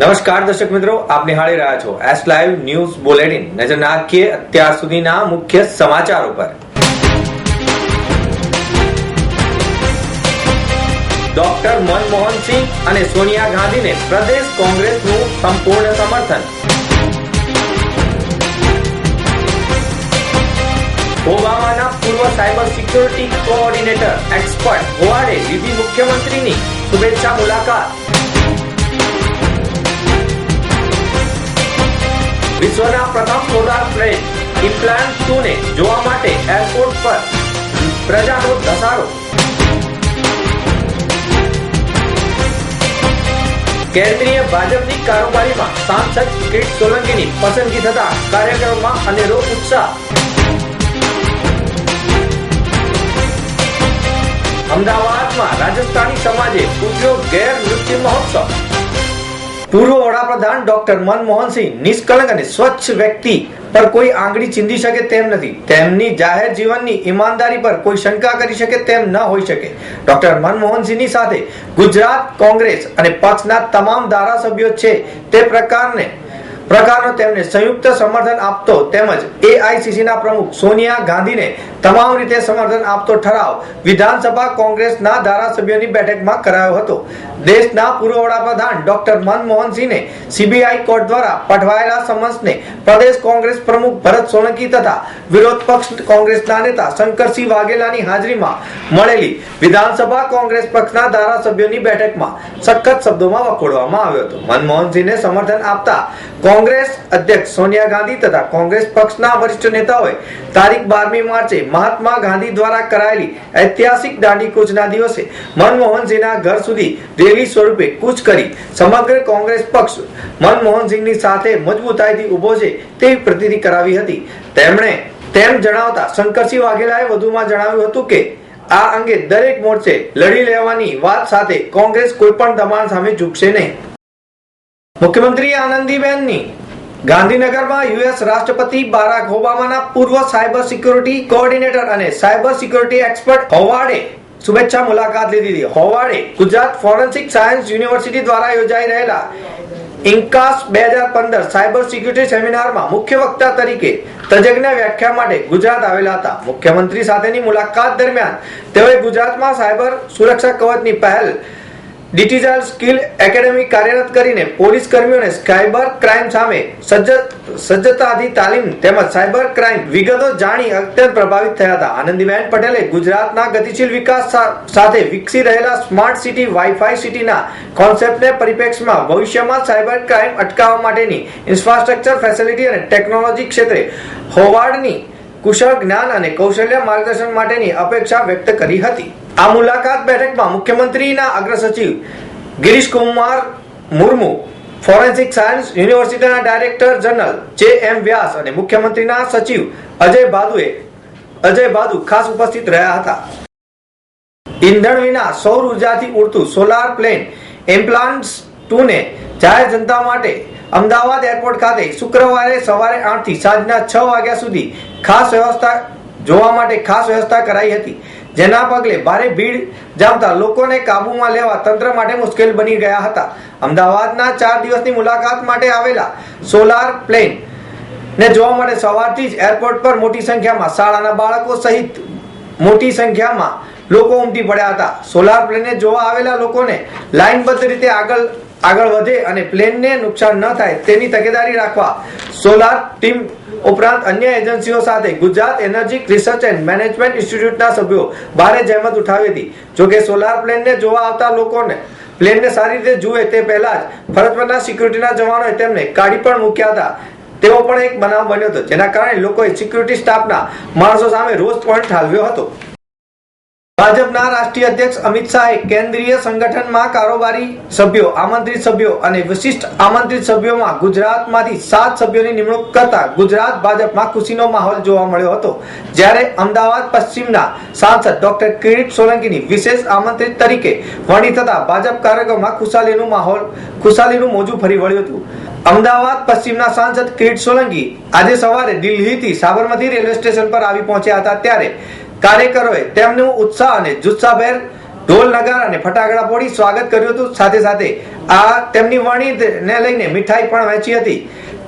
નમસ્કાર દર્શક મિત્રો, આપ નિહાળી રહ્યા છો એસ લાઈવ ન્યૂઝ બુલેટિન નજર નાખીએ અત્યાર સુધીના મુખ્ય સમાચારો પર. ડોક્ટર મનમોહનસિંહ અને સોનિયા ગાંધીને પ્રદેશ કોંગ્રેસનું સંપૂર્ણ સમર્થન. ઓબામાના પૂર્વ સાયબર સિક્યોરિટી કોઓર્ડિનેટર એક્સપર્ટ હોવાડે લીધી મુખ્યમંત્રીની શુભેચ્છા મુલાકાત. વિશ્વના પ્રથમ સોલાર પ્લેન ઇમ્પ્લાન્ટ ટુ ને જોવા માટે એરપોર્ટ પર. પ્રજાનો ધસારો. કેન્દ્રીય ભાજપની કારોબારીમાં સાંસદ કિરીટ સોલંકીની પસંદગી થતા કાર્યક્રમમાં અનેરો ઉત્સાહ. અમદાવાદમાં રાજસ્થાની સમાજે ઉદ્યોગ ગેર નૃત્ય મહોત્સવ. પૂર્વ વડાપ્રધાન ડોક્ટર મનમોહનસિંહ નિષ્કલંક અને સ્વચ્છ વ્યક્તિ પર કોઈ આંગળી ચીંધી શકે તેમ નથી. તેમની જાહેર જીવનની ઈમાનદારી પર કોઈ શંકા કરી શકે તેમ ન હોઈ શકે. ડોક્ટર મનમોહનસિંહની સાથે ગુજરાત કોંગ્રેસ અને પક્ષના તમામ ધારાસભ્યો છે તે પ્રકારને, પ્રકારનો તેમને સંયુક્ત સમર્થન આપતો તેમજ એઆઈસીસીના પ્રમુખ સોનિયા ગાંધીને તમામ રીતે સમર્થન આપતો ઠરાવ વિધાનસભા કોંગ્રેસના ધારાસભ્યોની બેઠકમાં કરાયો હતો. દેશના પૂર્વ વડાપ્રધાન ડોક્ટર મનમોહનસિંહને સીબીઆઈ કોર્ટ દ્વારા પઠવાયેલા સમન્સને પ્રદેશ કોંગ્રેસ પ્રમુખ ભરત સોલંકી તથા વિરોધ પક્ષ કોંગ્રેસના નેતા શંકરસિંહ વાઘેલાની હાજરીમાં મળેલી વિધાનસભા કોંગ્રેસ પક્ષના ધારાસભ્યોની બેઠકમાં સખત શબ્દોમાં વખોડવામાં આવ્યો હતો. મનમોહનસિંહને સમર્થન આપતા કોંગ્રેસ અધ્યક્ષ સોનિયા ગાંધી તથા કોંગ્રેસ પક્ષના વરિષ્ઠ નેતાઓએ તારીખ બારમી માર્ચે મહાત્મા ગાંધી દ્વારા કરાયેલી ઐતિહાસિક દાંડી કૂચના દિવસે મનમોહનસિંહના ઘર સુધી રેલી સ્વરૂપે કૂચ કરી સમગ્ર કોંગ્રેસ પક્ષ મનમોહનસિંહની સાથે મજબૂતાઈથી ઊભો છે તેવી પ્રતિતિ કરાવી હતી. તેમણે તેમ જણાવતા શંકરસિંહ વાઘેલાએ વધુમાં જણાવ્યું હતું કે, આ અંગે દરેક મોરચે લડી લેવાની વાત સાથે કોંગ્રેસ કોઈ પણ દબાણ સામે ઝૂકશે નહીં. મુખ્યમંત્રી આનંદીબેનની ગાંધીનગરમાં યુએસ રાષ્ટ્રપતિ બારાક ઓબામાના પૂર્વ સાયબર સિક્યુરિટી કોઓર્ડિનેટર અને સાયબર સિક્યોરિટી એક્સપર્ટ હોવાર્ડે શુભેચ્છા મુલાકાત લીધી હતી. હોવાર્ડે ગુજરાત ફોરેન્સિક સાયન્સ યુનિવર્સિટી દ્વારા યોજાઈ રહેલા ઇન્કાસ બે હજાર પંદર સાયબર સિક્યુરિટી સેમિનારમાં મુખ્ય વક્તા તરીકે તજજ્ઞ વ્યાખ્યા માટે ગુજરાત આવેલા હતા. મુખ્યમંત્રી સાથેની મુલાકાત દરમિયાન તેઓએ ગુજરાતમાં સાયબર સુરક્ષા કવચની પહેલ ડિજિટલ સ્કિલ એકેડેમી કાર્યરત કરીને પોલીસ કર્મીઓને સાયબર ક્રાઇમ સામે સજ્જ, સજ્જતાથી તાલીમ તેમજ સાયબર ક્રાઇમ વિગતો જાણી અત્યંત પ્રભાવિત થયા હતા. આનંદીબેન પટેલે ગુજરાતના ગતિશીલ વિકાસ સાથે વિકસી રહેલા સ્માર્ટ સિટી વાઈફાઈ સિટીના કોન્સેપ્ટને પરિપ્રેક્ષમાં ભવિષ્યમાં સાયબર ક્રાઇમ અટકાવવા માટેની ઇન્ફ્રાસ્ટ્રક્ચર ફેસિલિટી અને ટેકનોલોજી ક્ષેત્રે હોવાર્ડની કુશળ જ્ઞાન અને કૌશલ્ય માર્ગદર્શન માટેની અપેક્ષા વ્યક્ત કરી હતી. આ મુલાકાત બેઠકમાં મુખ્યમંત્રીના અગ્ર સચિવ ગિરીશ કુમાર મુર્મુ, ફોરેન્સિક સાયન્સ યુનિવર્સિટીના director general J M Vyas અને મુખ્યમંત્રીના સચિવ અજય બાદુએ, અજય બાદુ ખાસ ઉપસ્થિત રહ્યા હતા. ઈંધણ વિના સૌર ઉર્જાથી ઉડતું સોલાર પ્લેન એમ્પ્લાન્ટ્સ ટુ ને જાહેર જનતા માટે અમદાવાદ એરપોર્ટ ખાતે શુક્રવારે સવારે આઠથી સાંજના છ વાગ્યા સુધી ખાસ વ્યવસ્થા જોવા માટે ખાસ વ્યવસ્થા કરાઈ હતી. જેના પગલે ભારે ભીડ જામતા લોકોને કાબુમાં લેવા તંત્ર માટે મુશ્કેલ બની ગયા હતા. અમદાવાદના ચાર દિવસની મુલાકાત માટે આવેલા સોલાર પ્લેન ને જોવા માટે સવારથી જ એરપોર્ટ પર મોટી સંખ્યામાં શાળાના બાળકો સહિત મોટી સંખ્યામાં લોકો ઉમટી પડ્યા હતા. સોલાર પ્લેનને જોવા આવેલા લોકોને લાઇનબદ્ધ રીતે આગળ આગળ વધે અને પ્લેનને નુકસાન ન થાય તેની તકેદારી રાખવા સોલાર ટીમ ઉપરાંત અન્ય એજન્સીઓ સાથે Gujarat energy research and management ઇન્સ્ટિટ્યૂટના સભ્યો ભારે જહેમત ઉઠાવી હતી. જોકે સોલાર પ્લેનને જોવા આવતા લોકોને પ્લેનને સારી રીતે જુએ તે પહેલા જ ફરજ પરના સિક્યુરિટીના જવાનોએ તેમને કાઢી પણ મૂક્યા હતા. તેવો પણ એક બનાવ બન્યો હતો, જેના કારણે લોકોએ સિક્યુરિટી સ્ટાફના માણસો સામે રોષ પણ ઠાલવ્યો હતો. ભાજપના રાષ્ટ્રીય અધ્યક્ષ અમિત શાહે કેન્દ્રીય સંગઠનમાં કારોબારી સભ્યો, આમંત્રિત સભ્યો અને વિશિષ્ટ આમંત્રિત સભ્યોમાં ગુજરાતમાંથી સાત સભ્યોની નિમણૂક કરતા ગુજરાત ભાજપમાં ખુશીનો માહોલ જોવા મળ્યો હતો. જ્યારે અમદાવાદ પશ્ચિમના સાંસદ ડોક્ટર કિરીટ સોલંકીની વિશેષ આમંત્રિત તરીકે વરણી થતા ભાજપ કાર્યક્રમમાં ખુશાલીનું માહોલ, ખુશાલીનું મોજું ફરી વળ્યું હતું. અમદાવાદ પશ્ચિમના સાંસદ કિરીટ સોલંકી આજે સવારે દિલ્હીથી સાબરમતી રેલવે સ્ટેશન પર આવી પહોંચ્યા હતા ત્યારે કાર્યકરોએ તેમનું ઉત્સાહ અને જુસ્સાભેર ઢોલ, નગાર અને ફટાકડા ફોડી સ્વાગત કર્યું હતું. સાથે સાથે આ તેમની વરણીને લઈને મીઠાઈ પણ વહેંચી હતી.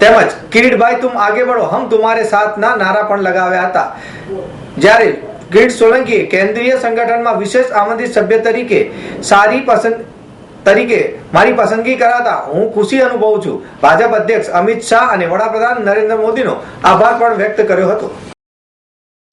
તેમજ કિરીટભાઈ તુમ આગે બળો હમ તુમારે સાથના નારા પણ લગાવ્યા હતા. જ્યારે કિરીટ સોલંકીએ કેન્દ્રીય સંગઠનમાં વિશેષ આમંત્રિત સભ્ય તરીકે સારી પસંદ, તરીકે મારી પસંદગી કરાતા હું ખુશી અનુભવું છું. ભાજપ અધ્યક્ષ અમિત શાહ અને વડાપ્રધાન નરેન્દ્ર મોદીનો આભાર પણ વ્યક્ત કર્યો હતો.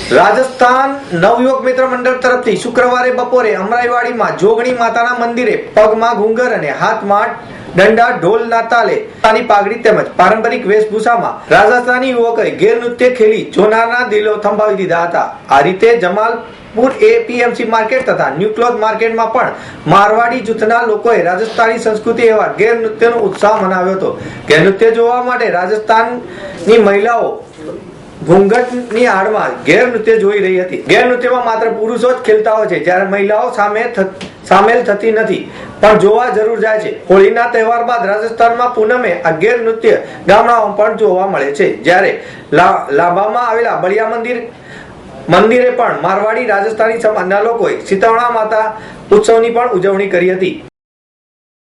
રાજસ્થાન નવયુવક મિત્ર મંડળ તરફથી શુક્રવારે બપોરે અમરાઈવાડીમાં જોગણી માતાના મંદિરે પગમાં ઘૂંઘર અને હાથમાં દંડા ઢોલના તાલે પોતાની પાઘડી તેમજ પારંપરિક વેશભૂષામાં રાજસ્થાની યુવકોએ ગેરનૃત્ય ખેલી જોનારના દિલો થંભાવી દીધા હતા. આ રીતે જમાલપુર એપીએમસી માર્કેટ તથા ન્યુક્લોથ માર્કેટમાં પણ મારવાડી જૂથના લોકોએ રાજસ્થાની સંસ્કૃતિ એવા ગેરનૃત્યનો ઉત્સાહ મનાવ્યો હતો. ગેરનૃત્ય જોવા માટે રાજસ્થાનની મહિલાઓ ઘૂંઘટની આડમાં ગેર નૃત્ય જોઈ રહી હતી. ગેર નૃત્યમાં માત્ર પુરુષો જ ખેલતા હોય છે, જ્યારે મહિલાઓ સામે સામેલ થતી નથી. પણ જોવા જરૂર જાય છે. હોળીના તહેવાર બાદ રાજસ્થાનમાં પૂનમે આ ગેર નૃત્ય ગામડાઓમાં પણ જોવા મળે છે. જ્યારે લાંબામાં આવેલા બળિયા મંદિર, મંદિરે પણ મારવાડી રાજસ્થાની સમાજના લોકોએ શીતળા માતા ઉત્સવની પણ ઉજવણી કરી હતી.